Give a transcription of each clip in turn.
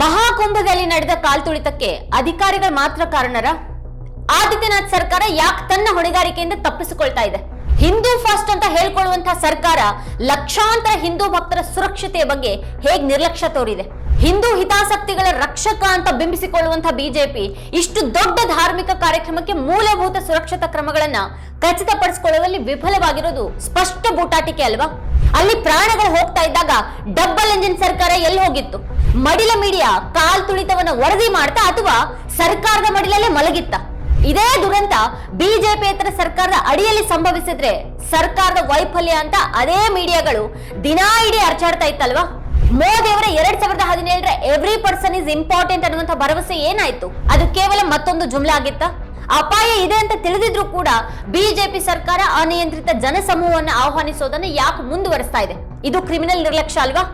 ಮಹಾಕುಂಭದಲ್ಲಿ ನಡೆದ ಕಾಲ್ತುಳಿತಕ್ಕೆ ಅಧಿಕಾರಿಗಳು ಮಾತ್ರ ಕಾರಣರ. ಆದಿತ್ಯನಾಥ್ ಸರ್ಕಾರ ಯಾಕೆ ತನ್ನ ಹೊಣೆಗಾರಿಕೆಯಿಂದ ತಪ್ಪಿಸಿಕೊಳ್ತಾ ಇದೆ? ಹಿಂದೂ ಫಸ್ಟ್ ಅಂತ ಹೇಳ್ಕೊಳ್ಳುವಂತಹ ಸರ್ಕಾರ ಲಕ್ಷಾಂತರ ಹಿಂದೂ ಭಕ್ತರ ಸುರಕ್ಷತೆಯ ಬಗ್ಗೆ ಹೇಗ್ ನಿರ್ಲಕ್ಷ್ಯ ತೋರಿದೆ? ಹಿಂದೂ ಹಿತಾಸಕ್ತಿಗಳ ರಕ್ಷಕ ಅಂತ ಬಿಂಬಿಸಿಕೊಳ್ಳುವಂತಹ ಬಿಜೆಪಿ ಇಷ್ಟು ದೊಡ್ಡ ಧಾರ್ಮಿಕ ಕಾರ್ಯಕ್ರಮಕ್ಕೆ ಮೂಲಭೂತ ಸುರಕ್ಷತಾ ಕ್ರಮಗಳನ್ನ ಖಚಿತಪಡಿಸಿಕೊಳ್ಳುವಲ್ಲಿ ವಿಫಲವಾಗಿರೋದು ಸ್ಪಷ್ಟ ಬೂಟಾಟಿಕೆ ಅಲ್ವಾ? ಅಲ್ಲಿ ಪ್ರಾಣಗಳು ಹೋಗ್ತಾ ಇದ್ದಾಗ ಡಬಲ್ ಎಂಜಿನ್ ಸರ್ಕಾರ ಎಲ್ಲಿ ಹೋಗಿತ್ತು? ಮಡಿಲ ಮೀಡಿಯಾ ಕಾಲ್ ತುಳಿತವನ್ನ ವರದಿ ಮಾಡ್ತಾ ಅಥವಾ ಸರ್ಕಾರದ ಮಡಿಲಲ್ಲೇ ಮಲಗಿತ್ತ? ಇದೇ ದುರಂತ ಬಿಜೆಪಿಯೇತರ ಸರ್ಕಾರದ ಅಡಿಯಲ್ಲಿ ಸಂಭವಿಸಿದ್ರೆ ಸರ್ಕಾರದ ವೈಫಲ್ಯ ಅಂತ ಅದೇ ಮೀಡಿಯಾಗಳು ದಿನಾ ಇಡೀ ಅರ್ಚಾಡ್ತಾ ಇತ್ತಲ್ವಾ? ಮೋದಿ ಅವರ ಎರಡ್ ಸಾವಿರದ ಹದಿನೇಳರ ಎವ್ರಿ ಪರ್ಸನ್ ಇಸ್ ಇಂಪಾರ್ಟೆಂಟ್ ಅನ್ನುವಂತ ಭರವಸೆ ಏನಾಯ್ತು? ಅದು ಕೇವಲ ಮತ್ತೊಂದು ಜುಮ್ಲೆ ಆಗಿತ್ತ? ಅಪಾಯ ಇದೆ ಅಂತ ತಿಳಿದಿದ್ರು ಕೂಡ ಬಿಜೆಪಿ ಸರ್ಕಾರ ಅನಿಯಂತ್ರಿತ ಜನಸಮೂಹವನ್ನು ಆಹ್ವಾನಿಸೋದನ್ನ ಯಾಕೆ ಮುಂದುವರಿಸ್ತಾ ಇದೆ? ಇದು ಕ್ರಿಮಿನಲ್ ನಿರ್ಲಕ್ಷ್ಯ ಅಲ್ವಾ?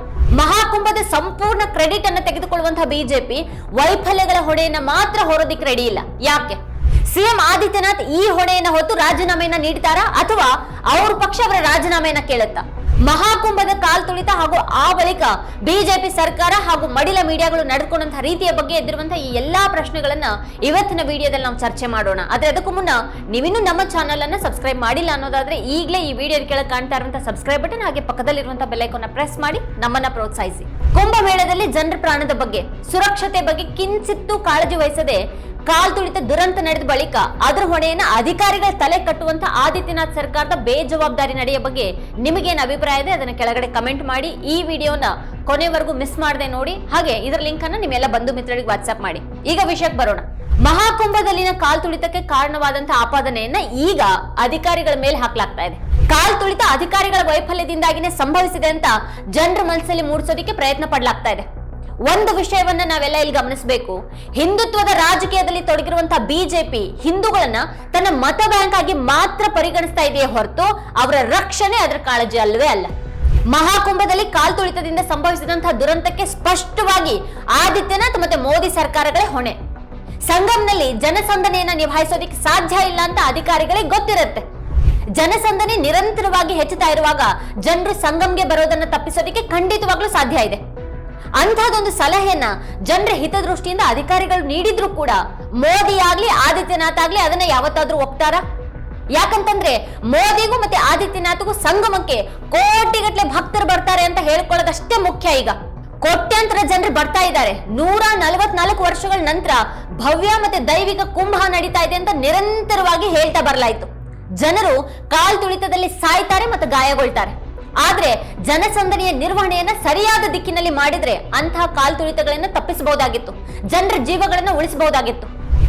ಮಹಾಕುಂಭದ ಸಂಪೂರ್ಣ ಕ್ರೆಡಿಟ್ ಅನ್ನು ತೆಗೆದುಕೊಳ್ಳುವಂತಹ ಬಿಜೆಪಿ ವೈಫಲ್ಯಗಳ ಹೊಣೆಯನ್ನ ಮಾತ್ರ ಹೊರೋದಿಕ್ಕೆ ರೆಡಿ ಇಲ್ಲ. ಯಾಕೆ? ಸಿಎಂ ಆದಿತ್ಯನಾಥ್ ಈ ಹೊಣೆಯನ್ನ ಹೊತ್ತು ರಾಜೀನಾಮೆಯನ್ನ ನೀಡ್ತಾರಾ ಅಥವಾ ಅವ್ರ ಪಕ್ಷ ಅವರ ರಾಜೀನಾಮೆಯನ್ನ ಕೇಳುತ್ತಾ? ಮಹಾಕುಂಭದ ಕಾಲ್ ತುಳಿತ ಹಾಗೂ ಆ ಬಳಿಕ ಬಿಜೆಪಿ ಸರ್ಕಾರ ಹಾಗೂ ಮಡಿಲ ಮೀಡಿಯಾಗಳು ನಡೆದುಕೊಂಡಂತಹ ರೀತಿಯ ಬಗ್ಗೆ ಎದ್ದಿರುವಂತಹ ಈ ಎಲ್ಲಾ ಪ್ರಶ್ನೆಗಳನ್ನ ಇವತ್ತಿನ ವಿಡಿಯೋದಲ್ಲಿ ನಾವು ಚರ್ಚೆ ಮಾಡೋಣ. ಆದ್ರೆ ಅದಕ್ಕೂ ಮುನ್ನ ನೀವಿನ್ನೂ ನಮ್ಮ ಚಾನಲ್ ಅನ್ನ ಸಬ್ಸ್ಕ್ರೈಬ್ ಮಾಡಿಲ್ಲ ಅನ್ನೋದಾದ್ರೆ ಈಗಲೇ ಈ ವಿಡಿಯೋ ಕೆಳಗೆ ಕಾಣ್ತಾ ಇರುವಂತಹ ಸಬ್ಸ್ಕ್ರೈಬ್ ಬಟನ್ ಹಾಗೆ ಪಕ್ಕದಲ್ಲಿರುವಂತಹ ಬೆಲ್ ಐಕಾನ್ ಪ್ರೆಸ್ ಮಾಡಿ ನಮ್ಮನ್ನ ಪ್ರೋತ್ಸಾಹಿಸಿ. ಕುಂಭಮೇಳದಲ್ಲಿ ಜನರ ಪ್ರಾಣದ ಬಗ್ಗೆ, ಸುರಕ್ಷತೆ ಬಗ್ಗೆ ಕಿಂಚಿತ್ತೂ ಕಾಳಜಿ ವಹಿಸದೆ ಕಾಲ್ ತುಳಿತ ದುರಂತ ನಡೆದ ಬಳಿಕ ಅದರ ಹೊಣೆಯನ್ನ ಅಧಿಕಾರಿಗಳ ತಲೆ ಕಟ್ಟುವಂತ ಆದಿತ್ಯನಾಥ್ ಸರ್ಕಾರದ ಬೇಜವಾಬ್ದಾರಿ ನಡೆಯ ಬಗ್ಗೆ ನಿಮಗೇನು ಅಭಿಪ್ರಾಯ ಇದೆ ಅದನ್ನ ಕೆಳಗಡೆ ಕಮೆಂಟ್ ಮಾಡಿ. ಈ ವಿಡಿಯೋನ ಕೊನೆವರೆಗೂ ಮಿಸ್ ಮಾಡದೆ ನೋಡಿ. ಹಾಗೆ ಇದರ ಲಿಂಕ್ ಅನ್ನ ನಿಮ್ಮೆಲ್ಲ ಬಂಧು ಮಿತ್ರರಿಗೆ ವಾಟ್ಸ್ಆಪ್ ಮಾಡಿ. ಈಗ ವಿಷಯಕ್ಕೆ ಬರೋಣ. ಮಹಾಕುಂಭದಲ್ಲಿನ ಕಾಲ್ ತುಳಿತಕ್ಕೆ ಕಾರಣವಾದಂತಹ ಆಪಾದನೆಯನ್ನ ಈಗ ಅಧಿಕಾರಿಗಳ ಮೇಲೆ ಹಾಕಲಾಗ್ತಾ ಇದೆ. ಕಾಲ್ ತುಳಿತ ಅಧಿಕಾರಿಗಳ ವೈಫಲ್ಯದಿಂದಾಗಿನೇ ಸಂಭವಿಸಿದೆ ಅಂತ ಜನರ ಮನಸ್ಸಲ್ಲಿ ಮೂಡಿಸೋದಿಕ್ಕೆ ಪ್ರಯತ್ನ ಪಡ್ಲಾಗ್ತಾ ಇದೆ. ಒಂದು ವಿಷಯವನ್ನ ನಾವೆಲ್ಲ ಇಲ್ಲಿ ಗಮನಿಸಬೇಕು. ಹಿಂದುತ್ವದ ರಾಜಕೀಯದಲ್ಲಿ ತೊಡಗಿರುವಂತಹ ಬಿಜೆಪಿ ಹಿಂದೂಗಳನ್ನ ತನ್ನ ಮತ ಬ್ಯಾಂಕ್ ಆಗಿ ಮಾತ್ರ ಪರಿಗಣಿಸ್ತಾ ಇದೆಯೇ ಹೊರತು ಅವರ ರಕ್ಷಣೆ ಅದರ ಕಾಳಜಿ ಅಲ್ಲವೇ ಅಲ್ಲ. ಮಹಾಕುಂಭದಲ್ಲಿ ಕಾಲ್ ತುಳಿತದಿಂದ ಸಂಭವಿಸಿದಂತಹ ದುರಂತಕ್ಕೆ ಸ್ಪಷ್ಟವಾಗಿ ಆದಿತ್ಯನಾಥ್ ಮತ್ತೆ ಮೋದಿ ಸರ್ಕಾರಗಳೇ ಹೊಣೆ. ಸಂಗಮ್ನಲ್ಲಿ ಜನಸಂದಣಿಯನ್ನ ನಿಭಾಯಿಸೋದಿಕ್ಕೆ ಸಾಧ್ಯ ಇಲ್ಲ ಅಂತ ಅಧಿಕಾರಿಗಳಿಗೆ ಗೊತ್ತಿರುತ್ತೆ. ಜನಸಂದಣಿ ನಿರಂತರವಾಗಿ ಹೆಚ್ಚುತ್ತಾ ಇರುವಾಗ ಜನರು ಸಂಗಮ್ಗೆ ಬರೋದನ್ನ ತಪ್ಪಿಸೋದಿಕ್ಕೆ ಖಂಡಿತವಾಗ್ಲೂ ಸಾಧ್ಯ ಇದೆ. ಅಂತಹದೊಂದು ಸಲಹೆಯನ್ನ ಜನರ ಹಿತದೃಷ್ಟಿಯಿಂದ ಅಧಿಕಾರಿಗಳು ನೀಡಿದ್ರು ಕೂಡ ಮೋದಿ ಆಗ್ಲಿ, ಆದಿತ್ಯನಾಥ್ ಆಗ್ಲಿ ಅದನ್ನ ಯಾವತ್ತಾದ್ರೂ ಒಪ್ತಾರ? ಯಾಕಂತಂದ್ರೆ ಮೋದಿಗೂ ಮತ್ತೆ ಆದಿತ್ಯನಾಥ್ಗೂ ಸಂಗಮಕ್ಕೆ ಕೋಟಿಗಟ್ಟಲೆ ಭಕ್ತರು ಬರ್ತಾರೆ ಅಂತ ಹೇಳ್ಕೊಳ್ಳೋದಷ್ಟೇ ಮುಖ್ಯ ಈಗ. ಕೋಟ್ಯಾಂತರ ಜನರು ಬರ್ತಾ ಇದ್ದಾರೆ. ನೂರ ನಲವತ್ನಾಲ್ಕು ವರ್ಷಗಳ ನಂತರ ಭವ್ಯ ಮತ್ತೆ ದೈವಿಕ ಕುಂಭ ನಡೀತಾ ಇದೆ ಅಂತ ನಿರಂತರವಾಗಿ ಹೇಳ್ತಾ ಬರಲಾಯಿತು. ಜನರು ಕಾಲ್ ತುಳಿತದಲ್ಲಿ ಸಾಯ್ತಾರೆ ಮತ್ತು ಗಾಯಗೊಳ್ತಾರೆ. ಆದ್ರೆ ಜನಸಂದಣಿಯ ನಿರ್ವಹಣೆಯನ್ನ ಸರಿಯಾದ ದಿಕ್ಕಿನಲ್ಲಿ ಮಾಡಿದ್ರೆ ಅಂತಹ ಕಾಲ್ ತುಳಿತಗಳನ್ನ ತಪ್ಪಿಸಬಹುದಾಗಿತ್ತು. ಜನರ ಜೀವಗಳನ್ನ ಉಳಿಸಬಹುದಾಗಿತ್ತು.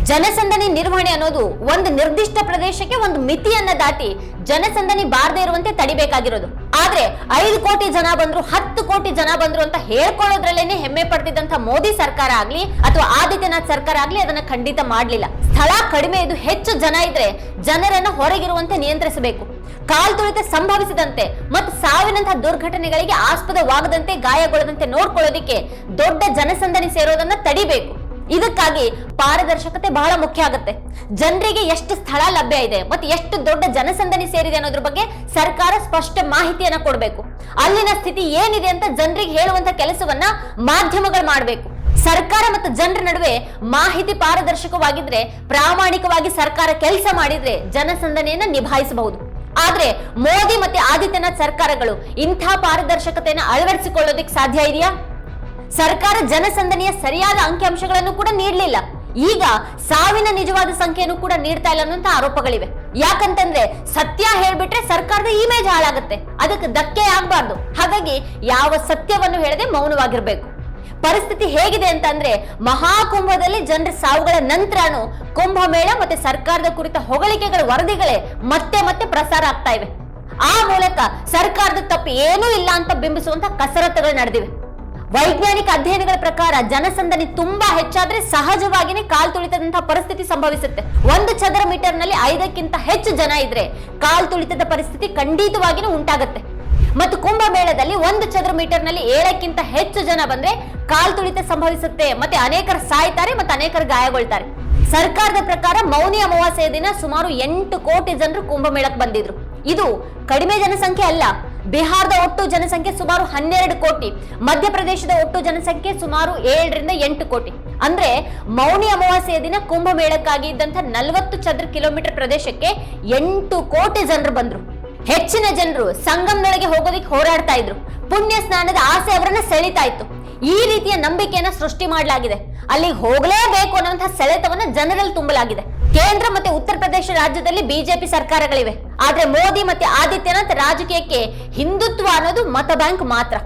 ಜನಸಂದಣಿ ನಿರ್ವಹಣೆ ಅನ್ನೋದು ಒಂದು ನಿರ್ದಿಷ್ಟ ಪ್ರದೇಶಕ್ಕೆ ಒಂದು ಮಿತಿಯನ್ನ ದಾಟಿ ಜನಸಂದಣಿ ಬಾರದೇ ಇರುವಂತೆ ತಡಿಬೇಕಾಗಿರೋದು. ಆದ್ರೆ ಐದು ಕೋಟಿ ಜನ ಬಂದ್ರು, ಹತ್ತು ಕೋಟಿ ಜನ ಬಂದ್ರು ಅಂತ ಹೇಳ್ಕೊಳ್ಳೋದ್ರಲ್ಲೇನೆ ಹೆಮ್ಮೆ ಪಡ್ತಿದ್ದಂತ ಮೋದಿ ಸರ್ಕಾರ ಆಗ್ಲಿ ಅಥವಾ ಆದಿತ್ಯನಾಥ್ ಸರ್ಕಾರ ಆಗ್ಲಿ ಅದನ್ನ ಖಂಡಿತ ಮಾಡ್ಲಿಲ್ಲ. ಸ್ಥಳ ಕಡಿಮೆ ಇದು ಹೆಚ್ಚು ಜನ ಇದ್ರೆ ಜನರನ್ನ ಹೊರಗಿರುವಂತೆ ನಿಯಂತ್ರಿಸಬೇಕು. ಕಾಲ್ ತುಳಿತ ಸಂಭವಿಸಿದಂತೆ ಮತ್ತು ಸಾವಿನಂತಹ ದುರ್ಘಟನೆಗಳಿಗೆ ಆಸ್ಪದವಾಗದಂತೆ ಗಾಯಗೊಳ್ಳದಂತೆ ನೋಡ್ಕೊಳ್ಳೋದಿಕ್ಕೆ ದೊಡ್ಡ ಜನಸಂದಣಿ ಸೇರೋದನ್ನ ತಡಿಬೇಕು. ಇದಕ್ಕಾಗಿ ಪಾರದರ್ಶಕತೆ ಬಹಳ ಮುಖ್ಯ ಆಗುತ್ತೆ. ಜನರಿಗೆ ಎಷ್ಟು ಸ್ಥಳ ಲಭ್ಯ ಇದೆ ಮತ್ತು ಎಷ್ಟು ದೊಡ್ಡ ಜನಸಂದಣಿ ಸೇರಿದೆ ಅನ್ನೋದ್ರ ಬಗ್ಗೆ ಸರ್ಕಾರ ಸ್ಪಷ್ಟ ಮಾಹಿತಿಯನ್ನ ಕೊಡಬೇಕು. ಅಲ್ಲಿನ ಸ್ಥಿತಿ ಏನಿದೆ ಅಂತ ಜನರಿಗೆ ಹೇಳುವಂತ ಕೆಲಸವನ್ನ ಮಾಧ್ಯಮಗಳು ಮಾಡಬೇಕು. ಸರ್ಕಾರ ಮತ್ತು ಜನರ ನಡುವೆ ಮಾಹಿತಿ ಪಾರದರ್ಶಕವಾಗಿದ್ರೆ ಪ್ರಾಮಾಣಿಕವಾಗಿ ಸರ್ಕಾರ ಕೆಲಸ ಮಾಡಿದ್ರೆ ಜನಸಂದಣಿಯನ್ನ ನಿಭಾಯಿಸಬಹುದು. ಆದ್ರೆ ಮೋದಿ ಮತ್ತೆ ಆದಿತ್ಯನಾಥ್ ಸರ್ಕಾರಗಳು ಇಂಥ ಪಾರದರ್ಶಕತೆಯನ್ನು ಅಳವಡಿಸಿಕೊಳ್ಳೋದಕ್ಕೆ ಸಾಧ್ಯ ಇದೆಯಾ? ಸರ್ಕಾರ ಜನಸಂದಣಿಯ ಸರಿಯಾದ ಅಂಕಿಅಂಶಗಳನ್ನು ಕೂಡ ನೀಡಲಿಲ್ಲ. ಈಗ ಸಾವಿನ ನಿಜವಾದ ಸಂಖ್ಯೆಯನ್ನು ಕೂಡ ನೀಡ್ತಾ ಇಲ್ಲ ಅನ್ನುವಂತ ಆರೋಪಗಳಿವೆ. ಯಾಕಂತಂದ್ರೆ ಸತ್ಯ ಹೇಳ್ಬಿಟ್ರೆ ಸರ್ಕಾರದ ಇಮೇಜ್ ಹಾಳಾಗುತ್ತೆ. ಅದಕ್ಕೆ ಧಕ್ಕೆ ಆಗ್ಬಾರ್ದು. ಹಾಗಾಗಿ ಯಾವ ಸತ್ಯವನ್ನು ಹೇಳದೆ ಮೌನವಾಗಿರ್ಬೇಕು. ಪರಿಸ್ಥಿತಿ ಹೇಗಿದೆ ಅಂತಂದ್ರೆ ಮಹಾಕುಂಭದಲ್ಲಿ ಜನರ ಸಾವುಗಳ ನಂತರನು ಕುಂಭಮೇಳ ಮತ್ತೆ ಸರ್ಕಾರದ ಕುರಿತ ಹೊಗಳಿಕೆಗಳ ವರದಿಗಳೇ ಮತ್ತೆ ಮತ್ತೆ ಪ್ರಸಾರ ಆಗ್ತಾ ಇವೆ. ಆ ಮೂಲಕ ಸರ್ಕಾರದ ತಪ್ಪು ಏನೂ ಇಲ್ಲ ಅಂತ ಬಿಂಬಿಸುವಂತ ಕಸರತ್ತುಗಳು ನಡೆದಿವೆ. ವೈಜ್ಞಾನಿಕ ಅಧ್ಯಯನಗಳ ಪ್ರಕಾರ ಜನಸಂದಣಿ ತುಂಬಾ ಹೆಚ್ಚಾದ್ರೆ ಸಹಜವಾಗಿನೇ ಕಾಲ್ ತುಳಿತದಂತಹ ಪರಿಸ್ಥಿತಿ ಸಂಭವಿಸುತ್ತೆ. ಒಂದು ಚದರ ಮೀಟರ್ನಲ್ಲಿ ಐದಕ್ಕಿಂತ ಹೆಚ್ಚು ಜನ ಇದ್ರೆ ಕಾಲ್ ತುಳಿತದ ಪರಿಸ್ಥಿತಿ ಖಂಡಿತವಾಗಿನೂ ಉಂಟಾಗುತ್ತೆ. ಮತ್ತು ಕುಂಭಮೇಳದಲ್ಲಿ ಒಂದು ಚದರ ಮೀಟರ್ನಲ್ಲಿ ಏಳಕ್ಕಿಂತ ಹೆಚ್ಚು ಜನ ಬಂದ್ರೆ ಕಾಲ್ ತುಳಿತ ಸಂಭವಿಸುತ್ತೆ. ಮತ್ತೆ ಅನೇಕರು ಸಾಯ್ತಾರೆ ಮತ್ತೆ ಅನೇಕರು ಗಾಯಗೊಳ್ತಾರೆ. ಸರ್ಕಾರದ ಪ್ರಕಾರ ಮೌನಿ ಅಮಾವಾಸ್ಯೆಯ ದಿನ ಸುಮಾರು ಎಂಟು ಕೋಟಿ ಜನರು ಕುಂಭಮೇಳಕ್ಕೆ ಬಂದಿದ್ರು. ಇದು ಕಡಿಮೆ ಜನಸಂಖ್ಯೆ ಅಲ್ಲ. ಬಿಹಾರದ ಒಟ್ಟು ಜನಸಂಖ್ಯೆ ಸುಮಾರು ಹನ್ನೆರಡು ಕೋಟಿ. ಮಧ್ಯಪ್ರದೇಶದ ಒಟ್ಟು ಜನಸಂಖ್ಯೆ ಸುಮಾರು ಏಳರಿಂದ ಎಂಟು ಕೋಟಿ. ಅಂದ್ರೆ ಮೌನಿ ಅಮಾವಾಸ್ಯೆಯ ದಿನ ಕುಂಭಮೇಳಕ್ಕಾಗಿ ಇದ್ದಂತ ನಲವತ್ತು ಚದರ ಕಿಲೋಮೀಟರ್ ಪ್ರದೇಶಕ್ಕೆ ಎಂಟು ಕೋಟಿ ಜನರು ಬಂದ್ರು. ಹೆಚ್ಚಿನ ಜನರು ಸಂಗಮದೊಳಗೆ ಹೋಗೋದಕ್ಕೆ ಹೋರಾಡ್ತಾ ಇದ್ರು. ಪುಣ್ಯ ಸ್ನಾನದ ಆಸೆ ಅವರನ್ನ ಸೆಳಿತಾ ಇತ್ತು. ಈ ರೀತಿಯ ನಂಬಿಕೆಯನ್ನ ಸೃಷ್ಟಿ ಮಾಡಲಾಗಿದೆ. ಅಲ್ಲಿಗೆ ಹೋಗಲೇಬೇಕು ಅನ್ನುವಂತಹ ಸೆಳೆತವನ್ನ ಜನರಲ್ಲಿ ತುಂಬಲಾಗಿದೆ. ಕೇಂದ್ರ ಮತ್ತೆ ಉತ್ತರ ಪ್ರದೇಶ ರಾಜ್ಯದಲ್ಲಿ ಬಿಜೆಪಿ ಸರ್ಕಾರಗಳಿವೆ. ಆದ್ರೆ ಮೋದಿ ಮತ್ತೆ ಆದಿತ್ಯನಾಥ್ ರಾಜಕೀಯಕ್ಕೆ ಹಿಂದುತ್ವ ಅನ್ನೋದು ಮತ ಬ್ಯಾಂಕ್ ಮಾತ್ರ.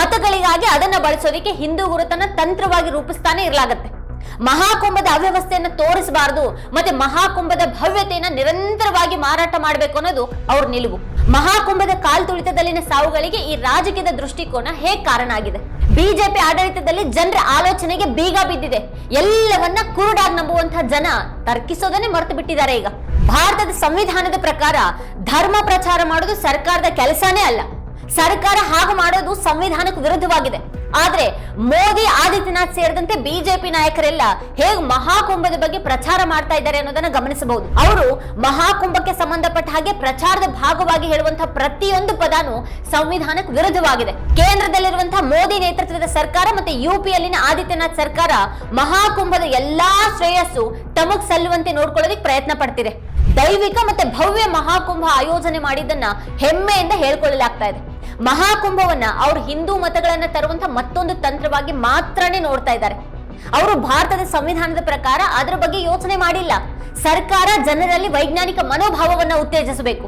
ಮತಗಳಿಗಾಗಿ ಅದನ್ನ ಬಳಸೋದಿಕ್ಕೆ ಹಿಂದೂ ಗುರುತನ್ನ ತಂತ್ರವಾಗಿ ರೂಪಿಸ್ತಾನೆ ಇರಲಾಗತ್ತೆ. ಮಹಾಕುಂಭದ ಅವ್ಯವಸ್ಥೆಯನ್ನ ತೋರಿಸಬಾರದು, ಮತ್ತೆ ಮಹಾಕುಂಭದ ಭವ್ಯತೆಯನ್ನ ನಿರಂತರವಾಗಿ ಮಾರಾಟ ಮಾಡಬೇಕು ಅನ್ನೋದು ಅವ್ರ ನಿಲುವು. ಮಹಾಕುಂಭದ ಕಾಲ್ ತುಳಿತದಲ್ಲಿನ ಸಾವುಗಳಿಗೆ ಈ ರಾಜಕೀಯದ ದೃಷ್ಟಿಕೋನ ಹೇಗ್ ಕಾರಣ ಆಗಿದೆ? ಬಿಜೆಪಿ ಆಡಳಿತದಲ್ಲಿ ಜನರ ಆಲೋಚನೆಗೆ ಬೀಗ ಬಿದ್ದಿದೆ. ಎಲ್ಲವನ್ನ ಕುರುಡಾಗಿ ನಂಬುವಂತಹ ಜನ ತರ್ಕಿಸೋದನ್ನೇ ಮರೆತು ಬಿಟ್ಟಿದ್ದಾರೆ ಈಗ. ಭಾರತದ ಸಂವಿಧಾನದ ಪ್ರಕಾರ ಧರ್ಮ ಪ್ರಚಾರ ಮಾಡೋದು ಸರ್ಕಾರದ ಕೆಲಸನೇ ಅಲ್ಲ. ಸರ್ಕಾರ ಹಾಗೆ ಮಾಡೋದು ಸಂವಿಧಾನಕ್ಕೆ ವಿರುದ್ಧವಾಗಿದೆ. ಆದ್ರೆ ಮೋದಿ, ಆದಿತ್ಯನಾಥ್ ಸೇರಿದಂತೆ ಬಿಜೆಪಿ ನಾಯಕರೆಲ್ಲ ಹೇಗ್ ಮಹಾಕುಂಭದ ಬಗ್ಗೆ ಪ್ರಚಾರ ಮಾಡ್ತಾ ಇದ್ದಾರೆ ಅನ್ನೋದನ್ನ ಗಮನಿಸಬಹುದು. ಅವರು ಮಹಾಕುಂಭಕ್ಕೆ ಸಂಬಂಧಪಟ್ಟ ಹಾಗೆ ಪ್ರಚಾರದ ಭಾಗವಾಗಿ ಹೇಳುವಂತಹ ಪ್ರತಿಯೊಂದು ಪದಾನು ಸಂವಿಧಾನಕ್ಕೆ ವಿರುದ್ಧವಾಗಿದೆ. ಕೇಂದ್ರದಲ್ಲಿರುವಂತಹ ಮೋದಿ ನೇತೃತ್ವದ ಸರ್ಕಾರ ಮತ್ತೆ ಯುಪಿಯಲ್ಲಿನ ಆದಿತ್ಯನಾಥ್ ಸರ್ಕಾರ ಮಹಾಕುಂಭದ ಎಲ್ಲಾ ಶ್ರೇಯಸ್ಸು ತಮಗ್ ಸಲ್ಲುವಂತೆ ನೋಡ್ಕೊಳ್ಳೋದಕ್ಕೆ ಪ್ರಯತ್ನ ಪಡ್ತಿದೆ. ದೈವಿಕ ಮತ್ತೆ ಭವ್ಯ ಮಹಾಕುಂಭ ಆಯೋಜನೆ ಮಾಡಿದ್ದನ್ನ ಹೆಮ್ಮೆಯಿಂದ ಹೇಳ್ಕೊಳ್ಳಲಾಗ್ತಾ ಇದೆ. ಮಹಾಕುಂಭವನ್ನ ಅವರು ಹಿಂದೂ ಮತಗಳನ್ನ ತರುವಂತ ಮತ್ತೊಂದು ತಂತ್ರವಾಗಿ ಮಾತ್ರನೇ ನೋಡ್ತಾ ಇದ್ದಾರೆ. ಅವರು ಭಾರತದ ಸಂವಿಧಾನದ ಪ್ರಕಾರ ಅದರ ಬಗ್ಗೆ ಯೋಚನೆ ಮಾಡಿಲ್ಲ. ಸರ್ಕಾರ ಜನರಲ್ಲಿ ವೈಜ್ಞಾನಿಕ ಮನೋಭಾವವನ್ನ ಉತ್ತೇಜಿಸಬೇಕು.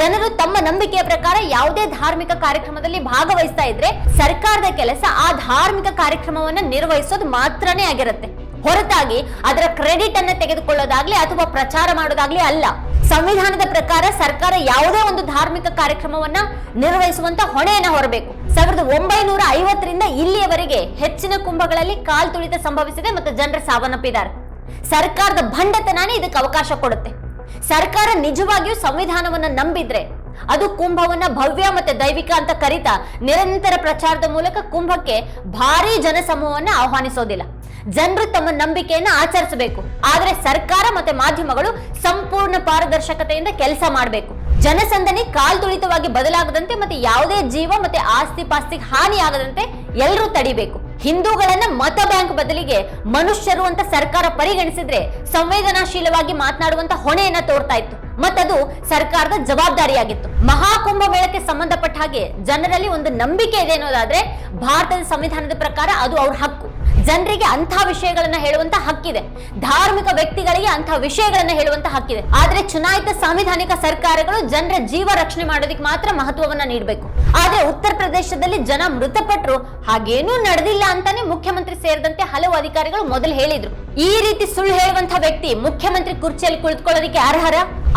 ಜನರು ತಮ್ಮ ನಂಬಿಕೆಯ ಪ್ರಕಾರ ಯಾವುದೇ ಧಾರ್ಮಿಕ ಕಾರ್ಯಕ್ರಮದಲ್ಲಿ ಭಾಗವಹಿಸ್ತಾ ಇದ್ರೆ ಸರ್ಕಾರದ ಕೆಲಸ ಆ ಧಾರ್ಮಿಕ ಕಾರ್ಯಕ್ರಮವನ್ನ ನಿರ್ವಹಿಸೋದು ಮಾತ್ರನೇ ಆಗಿರುತ್ತೆ. ಹೊರತಾಗಿ ಅದರ ಕ್ರೆಡಿಟ್ ಅನ್ನ ತೆಗೆದುಕೊಳ್ಳೋದಾಗ್ಲಿ ಅಥವಾ ಪ್ರಚಾರ ಮಾಡೋದಾಗ್ಲಿ ಅಲ್ಲ. ಸಂವಿಧಾನದ ಪ್ರಕಾರ ಸರ್ಕಾರ ಯಾವುದೇ ಒಂದು ಧಾರ್ಮಿಕ ಕಾರ್ಯಕ್ರಮವನ್ನ ನಿರ್ವಹಿಸುವಂತ ಹೊಣೆಯನ್ನ ಹೊರಬೇಕು. ಸಾವಿರದ ಒಂಬೈನೂರ ಐವತ್ತರಿಂದ ಇಲ್ಲಿಯವರೆಗೆ ಹೆಚ್ಚಿನ ಕುಂಭಗಳಲ್ಲಿ ಕಾಲ್ ತುಳಿತ ಸಂಭವಿಸಿದೆ ಮತ್ತು ಜನರ ಸಾವನ್ನಪ್ಪಿದ್ದಾರೆ. ಸರ್ಕಾರದ ಭಂಡತನಾನೇ ಇದಕ್ಕೆ ಅವಕಾಶ ಕೊಡುತ್ತೆ. ಸರ್ಕಾರ ನಿಜವಾಗಿಯೂ ಸಂವಿಧಾನವನ್ನ ನಂಬಿದ್ರೆ ಅದು ಕುಂಭವನ್ನ ಭವ್ಯ ಮತ್ತೆ ದೈವಿಕ ಅಂತ ಕರಿತಾ ನಿರಂತರ ಪ್ರಚಾರದ ಮೂಲಕ ಕುಂಭಕ್ಕೆ ಭಾರಿ ಜನಸಮೂಹವನ್ನ ಆಹ್ವಾನಿಸೋದಿಲ್ಲ. ಜನರು ತಮ್ಮ ನಂಬಿಕೆಯನ್ನ ಆಚರಿಸಬೇಕು. ಆದರೆ ಸರ್ಕಾರ ಮತ್ತೆ ಮಾಧ್ಯಮಗಳು ಸಂಪೂರ್ಣ ಪಾರದರ್ಶಕತೆಯಿಂದ ಕೆಲಸ ಮಾಡಬೇಕು. ಜನಸಂದಣಿ ಕಾಲ್ತುಳಿತವಾಗಿ ಬದಲಾಗದಂತೆ ಮತ್ತೆ ಯಾವುದೇ ಜೀವ ಮತ್ತೆ ಆಸ್ತಿ ಪಾಸ್ತಿಗೆ ಹಾನಿಯಾಗದಂತೆ ಎಲ್ಲರೂ ತಡಿಬೇಕು. ಹಿಂದೂಗಳನ್ನ ಮತ ಬ್ಯಾಂಕ್ ಬದಲಿಗೆ ಮನುಷ್ಯರು ಅಂತ ಸರ್ಕಾರ ಪರಿಗಣಿಸಿದ್ರೆ ಸಂವೇದನಾಶೀಲವಾಗಿ ಮಾತನಾಡುವಂತ ಹೊಣೆಯನ್ನ ತೋರ್ತಾ ಇತ್ತು. ಮತ್ತದು ಸರ್ಕಾರದ ಜವಾಬ್ದಾರಿಯಾಗಿತ್ತು. ಮಹಾಕುಂಭ ಮೇಳಕ್ಕೆ ಸಂಬಂಧಪಟ್ಟ ಹಾಗೆ ಜನರಲ್ಲಿ ಒಂದು ನಂಬಿಕೆ ಇದೆ ಅನ್ನೋದಾದ್ರೆ ಭಾರತದ ಸಂವಿಧಾನದ ಪ್ರಕಾರ ಅದು ಅವ್ರ ಹಕ್ಕು. ಜನರಿಗೆ ಅಂಥ ವಿಷಯಗಳನ್ನ ಹೇಳುವಂತ ಹಕ್ಕಿದೆ. ಧಾರ್ಮಿಕ ವ್ಯಕ್ತಿಗಳಿಗೆ ಅಂಥ ವಿಷಯಗಳನ್ನ ಹೇಳುವಂತ ಹಕ್ಕಿದೆ. ಆದ್ರೆ ಚುನಾಯಿತ ಸಾಂವಿಧಾನಿಕ ಸರ್ಕಾರಗಳು ಜನರ ಜೀವ ರಕ್ಷಣೆ ಮಾಡೋದಕ್ಕೆ ಮಾತ್ರ ಮಹತ್ವವನ್ನ ನೀಡಬೇಕು. ಆದ್ರೆ ಉತ್ತರ ಪ್ರದೇಶದಲ್ಲಿ ಜನ ಮೃತಪಟ್ಟರು ಹಾಗೇನೂ ನಡೆದಿಲ್ಲ ಅಂತಾನೆ ಮುಖ್ಯಮಂತ್ರಿ ಸೇರಿದಂತೆ ಹಲವು ಅಧಿಕಾರಿಗಳು ಮೊದಲು ಹೇಳಿದ್ರು. ಈ ರೀತಿ ಸುಳ್ಳು ಹೇಳುವಂತ ವ್ಯಕ್ತಿ ಮುಖ್ಯಮಂತ್ರಿ ಕುರ್ಚಿಯಲ್ಲಿ ಕುಳಿತುಕೊಳ್ಳೋದಕ್ಕೆ ಅರ್ಹರ?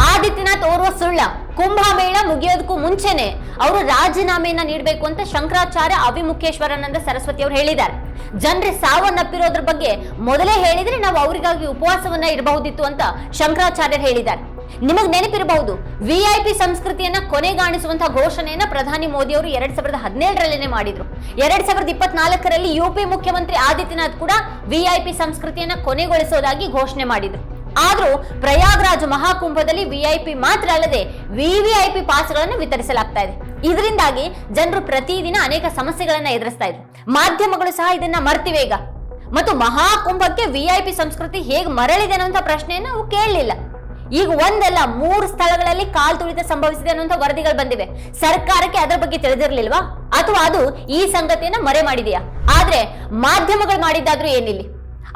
ಆದಿತ್ಯನಾಥ್ ಓರ್ವ ಸುಳ್ಳ. ಕುಂಭಮೇಳ ಮುಗಿಯೋದಕ್ಕೂ ಮುಂಚೆನೆ ಅವರು ರಾಜೀನಾಮೆಯನ್ನ ನೀಡಬೇಕು ಅಂತ ಶಂಕರಾಚಾರ್ಯ ಅವಿಮುಖೇಶ್ವರಾನಂದ ಸರಸ್ವತಿ ಅವರು ಹೇಳಿದ್ದಾರೆ. ಜನರ ಸಾವನ್ನಪ್ಪಿರೋದ್ರ ಬಗ್ಗೆ ಮೊದಲೇ ಹೇಳಿದ್ರೆ ನಾವು ಅವರಿಗಾಗಿ ಉಪವಾಸವನ್ನ ಇರಬಹುದಿತ್ತು ಅಂತ ಶಂಕರಾಚಾರ್ಯರು ಹೇಳಿದ್ದಾರೆ. ನಿಮಗ್ ನೆನಪಿರಬಹುದು ವಿಐಪಿ ಸಂಸ್ಕೃತಿಯನ್ನ ಕೊನೆಗಾಣಿಸುವಂತಹ ಘೋಷಣೆಯನ್ನ ಪ್ರಧಾನಿ ಮೋದಿ ಅವರು ಎರಡ್ ಸಾವಿರದ ಹದಿನೇಳರಲ್ಲೇನೆ ಮಾಡಿದ್ರು. ಎರಡ್ ಸಾವಿರದ ಇಪ್ಪತ್ನಾಲ್ಕರಲ್ಲಿ ಯುಪಿ ಮುಖ್ಯಮಂತ್ರಿ ಆದಿತ್ಯನಾಥ್ ಕೂಡ ವಿಐಪಿ ಸಂಸ್ಕೃತಿಯನ್ನ ಕೊನೆಗೊಳಿಸೋದಾಗಿ ಘೋಷಣೆ ಮಾಡಿದ್ರು. ಆದ್ರೂ ಪ್ರಯಾಗ್ರಾಜ್ ಮಹಾಕುಂಭದಲ್ಲಿ ವಿಐಪಿ ಮಾತ್ರ ಅಲ್ಲದೆ ವಿವಿಐಪಿ ಪಾಸ್ಗಳನ್ನು ವಿತರಿಸಲಾಗ್ತಾ ಇದೆ. ಇದರಿಂದಾಗಿ ಜನರು ಪ್ರತಿದಿನ ಅನೇಕ ಸಮಸ್ಯೆಗಳನ್ನ ಎದುರಿಸ್ತಾ ಇದ್ರು. ಮಾಧ್ಯಮಗಳು ಸಹ ಇದನ್ನ ಮರ್ತಿವೆ ಈಗ ಮತ್ತು ಮಹಾಕುಂಭಕ್ಕೆ ವಿಐಪಿ ಸಂಸ್ಕೃತಿ ಹೇಗೆ ಮರಳಿದೆ ಅನ್ನುವಂಥ ಪ್ರಶ್ನೆಯನ್ನು ನಾವು ಕೇಳಲಿಲ್ಲ. ಈಗ ಒಂದಲ್ಲ, ಮೂರು ಸ್ಥಳಗಳಲ್ಲಿ ಕಾಲ್ ತುಳಿತ ಸಂಭವಿಸಿದೆ ಅನ್ನುವಂಥ ವರದಿಗಳು ಬಂದಿವೆ. ಸರ್ಕಾರಕ್ಕೆ ಅದರ ಬಗ್ಗೆ ತಿಳಿದಿರಲಿಲ್ವಾ? ಅಥವಾ ಅದು ಈ ಸಂಗತಿಯನ್ನ ಮರೆ ಮಾಡಿದೆಯಾ? ಆದ್ರೆ ಮಾಧ್ಯಮಗಳು ಮಾಡಿದ್ದಾದ್ರೂ ಏನಿಲ್ಲ?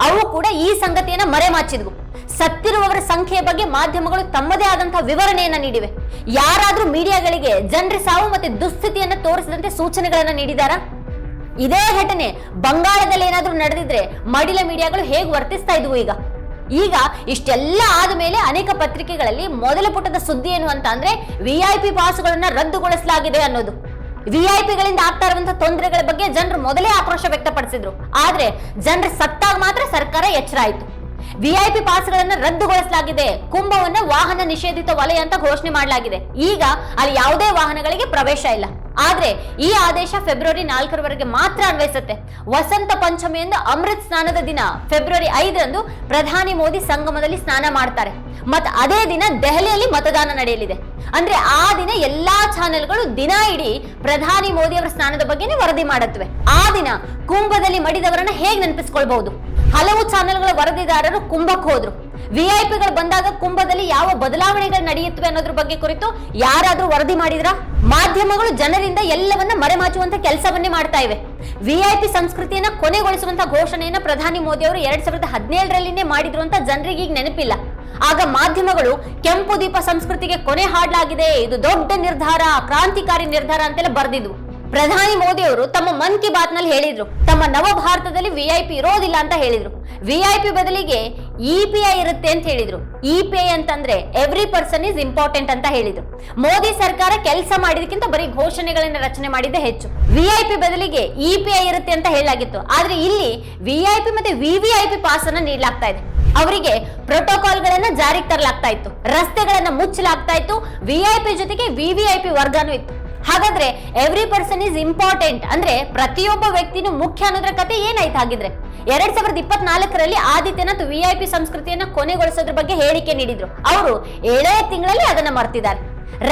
ಅವು ಕೂಡ ಈ ಸಂಗತಿಯನ್ನ ಮರೆಮಾಚಿದ್ವು ಸತ್ತಿರುವವರ ಸಂಖ್ಯೆಯ ಬಗ್ಗೆ ಮಾಧ್ಯಮಗಳು ತಮ್ಮದೇ ಆದಂತಹ ವಿವರಣೆಯನ್ನ ನೀಡಿವೆ. ಯಾರಾದ್ರೂ ಮೀಡಿಯಾಗಳಿಗೆ ಜನರ ಸಾವು ಮತ್ತೆ ದುಸ್ಥಿತಿಯನ್ನ ತೋರಿಸಿದಂತೆ ಸೂಚನೆಗಳನ್ನ ನೀಡಿದಾರಾ? ಇದೇ ಘಟನೆ ಬಂಗಾಳದಲ್ಲಿ ಏನಾದ್ರೂ ನಡೆದಿದ್ರೆ ಮಡಿಲ ಮೀಡಿಯಾಗಳು ಹೇಗೆ ವರ್ತಿಸ್ತಾ ಇದ್ವು ಈಗ? ಈಗ ಇಷ್ಟೆಲ್ಲ ಆದ ಮೇಲೆ ಅನೇಕ ಪತ್ರಿಕೆಗಳಲ್ಲಿ ಮೊದಲ ಪುಟದ ಸುದ್ದಿ ಏನು ಅಂತ ಅಂದ್ರೆ ಪಿ ಪಾಸ್ಗಳನ್ನ ರದ್ದುಗೊಳಿಸಲಾಗಿದೆ ಅನ್ನೋದು. ವಿಐಪಿಗಳಿಂದ ಆಗ್ತಾ ಇರುವಂತಹ ತೊಂದರೆಗಳ ಬಗ್ಗೆ ಜನರು ಮೊದಲೇ ಆಕ್ರೋಶ ವ್ಯಕ್ತಪಡಿಸಿದ್ರು. ಆದ್ರೆ ಜನರ ಸತ್ತಾಗ ಮಾತ್ರ ಸರ್ಕಾರ ಎಚ್ಚರ ಆಯ್ತು. ವಿಐಪಿ ಪಾಸ್ಗಳನ್ನು ರದ್ದುಗೊಳಿಸಲಾಗಿದೆ. ಕುಂಭವನ್ನ ವಾಹನ ನಿಷೇಧಿತ ವಲಯ ಅಂತ ಘೋಷಣೆ ಮಾಡಲಾಗಿದೆ. ಈಗ ಅಲ್ಲಿ ಯಾವುದೇ ವಾಹನಗಳಿಗೆ ಪ್ರವೇಶ ಇಲ್ಲ. ಆದ್ರೆ ಈ ಆದೇಶ ಫೆಬ್ರವರಿ ನಾಲ್ಕರವರೆಗೆ ಮಾತ್ರ ಅನ್ವಯಿಸುತ್ತೆ. ವಸಂತ ಪಂಚಮಿಯಿಂದ ಅಮೃತ್ ಸ್ನಾನದ ದಿನ. ಫೆಬ್ರವರಿ ಐದರಂದು ಪ್ರಧಾನಿ ಮೋದಿ ಸಂಗಮದಲ್ಲಿ ಸ್ನಾನ ಮಾಡ್ತಾರೆ. ಮತ್ತೆ ಅದೇ ದಿನ ದೆಹಲಿಯಲ್ಲಿ ಮತದಾನ ನಡೆಯಲಿದೆ. ಅಂದ್ರೆ ಆ ದಿನ ಎಲ್ಲಾ ಚಾನೆಲ್ಗಳು ದಿನ ಇಡೀ ಪ್ರಧಾನಿ ಮೋದಿ ಅವರ ಸ್ನಾನದ ಬಗ್ಗೆನೇ ವರದಿ ಮಾಡುತ್ತವೆ ಆ ದಿನ ಕುಂಭದಲ್ಲಿ ಮಡಿದವರನ್ನ ಹೇಗೆ ನೆನಪಿಸ್ಕೊಳ್ಬಹುದು? ಹಲವು ಚಾನೆಲ್ಗಳ ವರದಿದಾರರು ಕುಂಭಕ್ಕೆ ಹೋದ್ರು. ವಿಐಪಿಗಳು ಬಂದಾಗ ಕುಂಭದಲ್ಲಿ ಯಾವ ಬದಲಾವಣೆಗಳು ನಡೆಯುತ್ತವೆ ಅನ್ನೋದ್ರ ಬಗ್ಗೆ ಕುರಿತು ಯಾರಾದ್ರೂ ವರದಿ ಮಾಡಿದ್ರ? ಮಾಧ್ಯಮಗಳು ಜನರಿಂದ ಎಲ್ಲವನ್ನ ಮರೆಮಾಚುವಂತ ಕೆಲಸವನ್ನೇ ಮಾಡ್ತಾ ಇವೆ. ವಿಐಪಿ ಸಂಸ್ಕೃತಿಯನ್ನ ಕೊನೆಗೊಳಿಸುವಂತ ಘೋಷಣೆಯನ್ನ ಪ್ರಧಾನಿ ಮೋದಿ ಅವರು ಎರಡ್ ಸಾವಿರದ ಹದಿನೇಳರಲ್ಲಿನೇ ಮಾಡಿದ್ರು ಅಂತ ಜನರಿಗೆ ಈಗ ನೆನಪಿಲ್ಲ. ಆಗ ಮಾಧ್ಯಮಗಳು ಕೆಂಪು ದೀಪ ಸಂಸ್ಕೃತಿಗೆ ಕೊನೆ ಹಾಡಲಾಗಿದೆ, ಇದು ದೊಡ್ಡ ನಿರ್ಧಾರ, ಕ್ರಾಂತಿಕಾರಿ ನಿರ್ಧಾರ ಅಂತೆಲ್ಲ ಬರೆದಿದ್ವು. ಪ್ರಧಾನಿ ಮೋದಿ ಅವರು ತಮ್ಮ ಮನ್ ಕಿ ಬಾತ್ನಲ್ಲಿ ಹೇಳಿದ್ರು. ತಮ್ಮ ನವ ಭಾರತದಲ್ಲಿ ವಿಐಪಿ ಇರೋದಿಲ್ಲ ಅಂತ ಹೇಳಿದ್ರು. ವಿಐಪಿ ಬದಲಿಗೆ ಇಪಿಐ ಇರುತ್ತೆ ಅಂತ ಹೇಳಿದ್ರು. ಐ ಅಂತಂದ್ರೆ ಎವ್ರಿ ಪರ್ಸನ್ ಇಸ್ ಇಂಪಾರ್ಟೆಂಟ್ ಅಂತ ಹೇಳಿದ್ರು. ಮೋದಿ ಸರ್ಕಾರ ಕೆಲಸ ಮಾಡಿದಕ್ಕಿಂತ ಬರೀ ಘೋಷಣೆಗಳನ್ನ ರಚನೆ ಮಾಡಿದ್ದೆ ಹೆಚ್ಚು. ವಿಐಪಿ ಬದಲಿಗೆ ಇಪಿಐ ಇರುತ್ತೆ ಅಂತ ಹೇಳಲಾಗಿತ್ತು. ಆದ್ರೆ ಇಲ್ಲಿ ವಿಐಪಿ ಮತ್ತೆ ವಿವಿಐಪಿ ಪಾಸ್ ಅನ್ನ ನೀಡಲಾಗ್ತಾ ಇದೆ. ಅವರಿಗೆ ಪ್ರೋಟೋಕಾಲ್ ಗಳನ್ನ ಜಾರಿಗೆ ತರಲಾಗ್ತಾ ಇತ್ತು. ರಸ್ತೆಗಳನ್ನ ಮುಚ್ಚಲಾಗ್ತಾ ಇತ್ತು. ವಿಐಪಿ ಜೊತೆಗೆ ವಿವಿಐಪಿ ವರ್ಗನೂ ಇತ್ತು. ಹಾಗಾದ್ರೆ ಎವ್ರಿ ಪರ್ಸನ್ ಇಸ್ ಇಂಪಾರ್ಟೆಂಟ್ ಅಂದ್ರೆ ಪ್ರತಿಯೊಬ್ಬ ವ್ಯಕ್ತಿನೂ ಮುಖ್ಯ ಅನ್ನೋದ್ರ ಕತೆ ಏನಾಯ್ತು ಹಾಗಿದ್ರೆ? ಎರಡ್ ಸಾವಿರದ ಇಪ್ಪತ್ನಾಲ್ಕರಲ್ಲಿ ಆದಿತ್ಯನಾಥ್ ವಿ ಐ ಪಿ ಸಂಸ್ಕೃತಿಯನ್ನ ಕೊನೆಗೊಳಿಸೋದ್ರ ಬಗ್ಗೆ ಹೇಳಿಕೆ ನೀಡಿದ್ರು. ಅವರು ಏಳೇ ತಿಂಗಳಲ್ಲಿ ಅದನ್ನ ಮರ್ತಿದ್ದಾರೆ.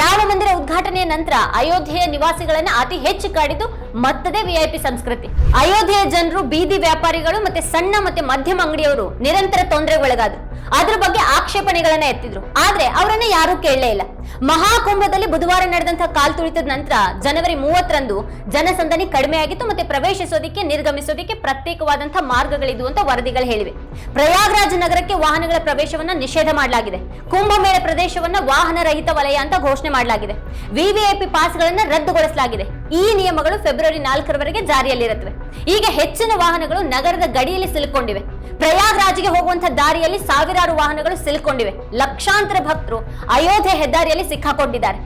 ರಾಮ ಮಂದಿರ ಉದ್ಘಾಟನೆಯ ನಂತರ ಅಯೋಧ್ಯೆಯ ನಿವಾಸಿಗಳನ್ನ ಅತಿ ಹೆಚ್ಚು ಕಾಡಿದ್ದು ಮತ್ತದೇ ವಿಐಪಿ ಸಂಸ್ಕೃತಿ. ಅಯೋಧ್ಯೆಯ ಜನರು ಬೀದಿ ವ್ಯಾಪಾರಿಗಳು ಮತ್ತೆ ಸಣ್ಣ ಮತ್ತೆ ಮಧ್ಯಮ ಅಂಗಡಿಯವರು ನಿರಂತರ ತೊಂದರೆಗೊಳಗಾದ್ರು. ಅದ್ರ ಬಗ್ಗೆ ಆಕ್ಷೇಪಣೆಗಳನ್ನ ಎತ್ತಿದ್ರು. ಆದ್ರೆ ಅವರನ್ನ ಯಾರೂ ಕೇಳಲೇ ಇಲ್ಲ. ಮಹಾಕುಂಭದಲ್ಲಿ ಬುಧವಾರ ನಡೆದಂತಹ ಕಾಲ್ ತುಳಿತದ ನಂತರ ಜನವರಿ ಮೂವತ್ತರಂದು ಜನಸಂದಣಿ ಕಡಿಮೆಯಾಗಿತ್ತು ಮತ್ತೆ ಪ್ರವೇಶಿಸೋದಕ್ಕೆ, ನಿರ್ಗಮಿಸೋದಕ್ಕೆ ಪ್ರತ್ಯೇಕವಾದಂತಹ ಮಾರ್ಗಗಳಿದ್ವು ಅಂತ ವರದಿಗಳು ಹೇಳಿವೆ. ಪ್ರಯಾಗ್ರಾಜ್ ನಗರಕ್ಕೆ ವಾಹನಗಳ ಪ್ರವೇಶವನ್ನ ನಿಷೇಧ ಮಾಡಲಾಗಿದೆ. ಕುಂಭಮೇಳ ಪ್ರದೇಶವನ್ನ ವಾಹನ ರಹಿತ ವಲಯ ಅಂತ ಘೋಷಣೆ ಮಾಡಲಾಗಿದೆ. ವಿವಿಐಪಿ ಪಾಸ್ಗಳನ್ನ ರದ್ದುಗೊಳಿಸಲಾಗಿದೆ. ಈ ನಿಯಮಗಳು ಫೆಬ್ರವರಿ ನಾಲ್ಕರವರೆಗೆ ಜಾರಿಯಲ್ಲಿರುತ್ತವೆ. ಈಗ ಹೆಚ್ಚಿನ ವಾಹನಗಳು ನಗರದ ಗಡಿಯಲ್ಲಿ ಸಿಲುಕೊಂಡಿವೆ. ಪ್ರಯಾಗ್ರಾಜ್ಗೆ ಹೋಗುವಂತ ದಾರಿಯಲ್ಲಿ ಸಾವಿರಾರು ವಾಹನಗಳು ಸಿಲ್ಕೊಂಡಿವೆ. ಲಕ್ಷಾಂತರ ಭಕ್ತರು ಅಯೋಧ್ಯೆ ಹೆದ್ದಾರಿಯಲ್ಲಿ ಸಿಕ್ಕಾಕೊಂಡಿದ್ದಾರೆ.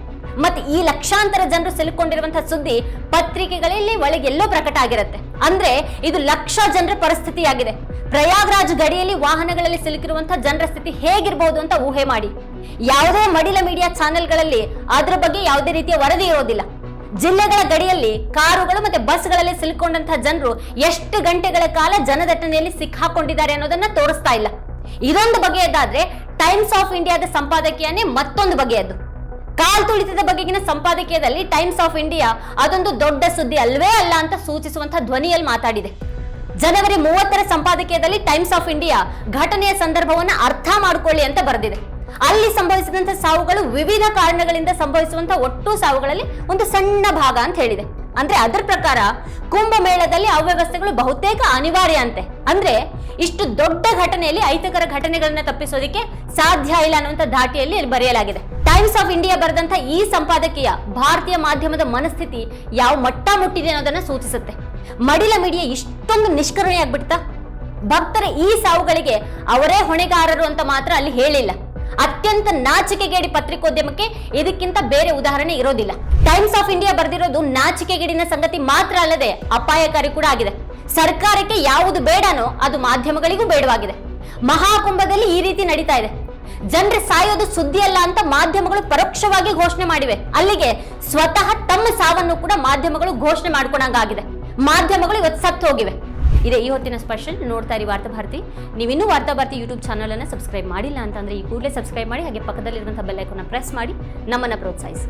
ಮತ್ತೆ ಈ ಲಕ್ಷಾಂತರ ಜನರು ಸಿಲುಕೊಂಡಿರುವಂತಹ ಸುದ್ದಿ ಪತ್ರಿಕೆಗಳಲ್ಲಿ ಒಳಗೆ ಎಲ್ಲೋ ಪ್ರಕಟ ಆಗಿರುತ್ತೆ. ಅಂದ್ರೆ ಇದು ಲಕ್ಷ ಜನರ ಪರಿಸ್ಥಿತಿಯಾಗಿದೆ. ಪ್ರಯಾಗ್ರಾಜ್ ಗಡಿಯಲ್ಲಿ ವಾಹನಗಳಲ್ಲಿ ಸಿಲುಕಿರುವಂತಹ ಜನರ ಸ್ಥಿತಿ ಹೇಗಿರಬಹುದು ಅಂತ ಊಹೆ ಮಾಡಿ. ಯಾವುದೇ ಮಡಿಲ ಮೀಡಿಯಾ ಚಾನೆಲ್ಗಳಲ್ಲಿ ಅದ್ರ ಬಗ್ಗೆ ಯಾವುದೇ ರೀತಿಯ ವರದಿ ಇರೋದಿಲ್ಲ. ಜಿಲ್ಲೆಗಳ ಗಡಿಯಲ್ಲಿ ಕಾರುಗಳು ಮತ್ತೆ ಬಸ್ಗಳಲ್ಲಿ ಸಿಲುಕೊಂಡಂತಹ ಜನರು ಎಷ್ಟು ಗಂಟೆಗಳ ಕಾಲ ಜನದಟ್ಟಣೆಯಲ್ಲಿ ಸಿಕ್ಕಾಕೊಂಡಿದ್ದಾರೆ ಅನ್ನೋದನ್ನ ತೋರಿಸ್ತಾ ಇಲ್ಲ. ಇದೊಂದು ಬಗೆಯದಾದ್ರೆ ಟೈಮ್ಸ್ ಆಫ್ ಇಂಡಿಯಾದ ಸಂಪಾದಕೀಯನೇ ಮತ್ತೊಂದು ಬಗೆಯದ್ದು. ಕಾಲ್ ತುಳಿತದ ಬಗೆಗಿನ ಸಂಪಾದಕೀಯದಲ್ಲಿ ಟೈಮ್ಸ್ ಆಫ್ ಇಂಡಿಯಾ ಅದೊಂದು ದೊಡ್ಡ ಸುದ್ದಿ ಅಲ್ವೇ ಅಲ್ಲ ಅಂತ ಸೂಚಿಸುವಂತಹ ಧ್ವನಿಯಲ್ಲಿ ಮಾತಾಡಿದೆ. ಜನವರಿ ಮೂವತ್ತರ ಸಂಪಾದಕೀಯದಲ್ಲಿ ಟೈಮ್ಸ್ ಆಫ್ ಇಂಡಿಯಾ ಘಟನೆಯ ಸಂದರ್ಭವನ್ನು ಅರ್ಥ ಮಾಡಿಕೊಳ್ಳಿ ಅಂತ ಬರೆದಿದೆ. ಅಲ್ಲಿ ಸಂಭವಿಸಿದಂತಹ ಸಾವುಗಳು ವಿವಿಧ ಕಾರಣಗಳಿಂದ ಸಂಭವಿಸುವಂತಹ ಒಟ್ಟು ಸಾವುಗಳಲ್ಲಿ ಒಂದು ಸಣ್ಣ ಭಾಗ ಅಂತ ಹೇಳಿದೆ. ಅಂದ್ರೆ ಅದರ ಪ್ರಕಾರ ಕುಂಭಮೇಳದಲ್ಲಿ ಅವ್ಯವಸ್ಥೆಗಳು ಬಹುತೇಕ ಅನಿವಾರ್ಯ ಅಂತೆ. ಅಂದ್ರೆ ಇಷ್ಟು ದೊಡ್ಡ ಘಟನೆಯಲ್ಲಿ ಅಹಿತಕರ ಘಟನೆಗಳನ್ನ ತಪ್ಪಿಸೋದಕ್ಕೆ ಸಾಧ್ಯ ಇಲ್ಲ ಅನ್ನುವಂಥ ಧಾಟಿಯಲ್ಲಿ ಇಲ್ಲಿ ಬರೆಯಲಾಗಿದೆ. ಟೈಮ್ಸ್ ಆಫ್ ಇಂಡಿಯಾ ಬರೆದಂತ ಈ ಸಂಪಾದಕೀಯ ಭಾರತೀಯ ಮಾಧ್ಯಮದ ಮನಸ್ಥಿತಿ ಯಾವ ಮಟ್ಟ ಮುಟ್ಟಿದೆ ಅನ್ನೋದನ್ನ ಸೂಚಿಸುತ್ತೆ. ಮಡಿಲ ಮೀಡಿಯಾ ಇಷ್ಟೊಂದು ನಿಷ್ಕರುಣೆಯಾಗ್ಬಿಡ್ತಾ, ಭಕ್ತರ ಈ ಸಾವುಗಳಿಗೆ ಅವರೇ ಹೊಣೆಗಾರರು ಅಂತ ಮಾತ್ರ ಅಲ್ಲಿ ಹೇಳಿಲ್ಲ. ಅತ್ಯಂತ ನಾಚಿಕೆಗೇಡಿ ಪತ್ರಿಕೋದ್ಯಮಕ್ಕೆ ಇದಕ್ಕಿಂತ ಬೇರೆ ಉದಾಹರಣೆ ಇರೋದಿಲ್ಲ. ಟೈಮ್ಸ್ ಆಫ್ ಇಂಡಿಯಾ ಬರೆದಿರೋದು ನಾಚಿಕೆಗೇಡಿನ ಸಂಗತಿ ಮಾತ್ರ ಅಲ್ಲದೆ ಅಪಾಯಕಾರಿ ಕೂಡ ಆಗಿದೆ. ಸರ್ಕಾರಕ್ಕೆ ಯಾವುದು ಬೇಡನೋ ಅದು ಮಾಧ್ಯಮಗಳಿಗೂ ಬೇಡವಾಗಿದೆ. ಮಹಾಕುಂಭದಲ್ಲಿ ಈ ರೀತಿ ನಡೀತಾ ಇದೆ. ಜನರು ಸಾಯೋದು ಸುದ್ದಿ ಅಲ್ಲ ಅಂತ ಮಾಧ್ಯಮಗಳು ಪರೋಕ್ಷವಾಗಿ ಘೋಷಣೆ ಮಾಡಿವೆ. ಅಲ್ಲಿಗೆ ಸ್ವತಃ ತಮ್ಮ ಸಾವನ್ನು ಕೂಡ ಮಾಧ್ಯಮಗಳು ಘೋಷಣೆ ಮಾಡ್ಕೊಂಡಂಗಾಗಿದೆ. ಮಾಧ್ಯಮಗಳು ಇವತ್ತು ಸತ್ತು ಹೋಗಿವೆ. ಇದೆ ಈ ಹೊತ್ತಿನ ಸ್ಪೆಷಲ್. ನೋಡ್ತಾ ಇರಿ ವಾರ್ತಾ ಭಾರತಿ. ನೀವಿನ್ನೂ ವಾರ್ತಾ ಭಾರತಿ ಯೂಟ್ಯೂಬ್ ಚಾನಲ್ ಅನ್ನ ಸಬ್ಸ್ಕ್ರೈಬ್ ಮಾಡಿಲ್ಲ ಅಂತಂದ್ರೆ ಈ ಕೂಡಲೇ ಸಬ್ಸ್ಕ್ರೈಬ್ ಮಾಡಿ, ಹಾಗೆ ಪಕ್ಕದಲ್ಲಿರುವಂತಹ ಬೆಲ್ ಐಕಾನ್ ಪ್ರೆಸ್ ಮಾಡಿ, ನಮ್ಮನ್ನ ಪ್ರೋತ್ಸಾಹಿಸಿ.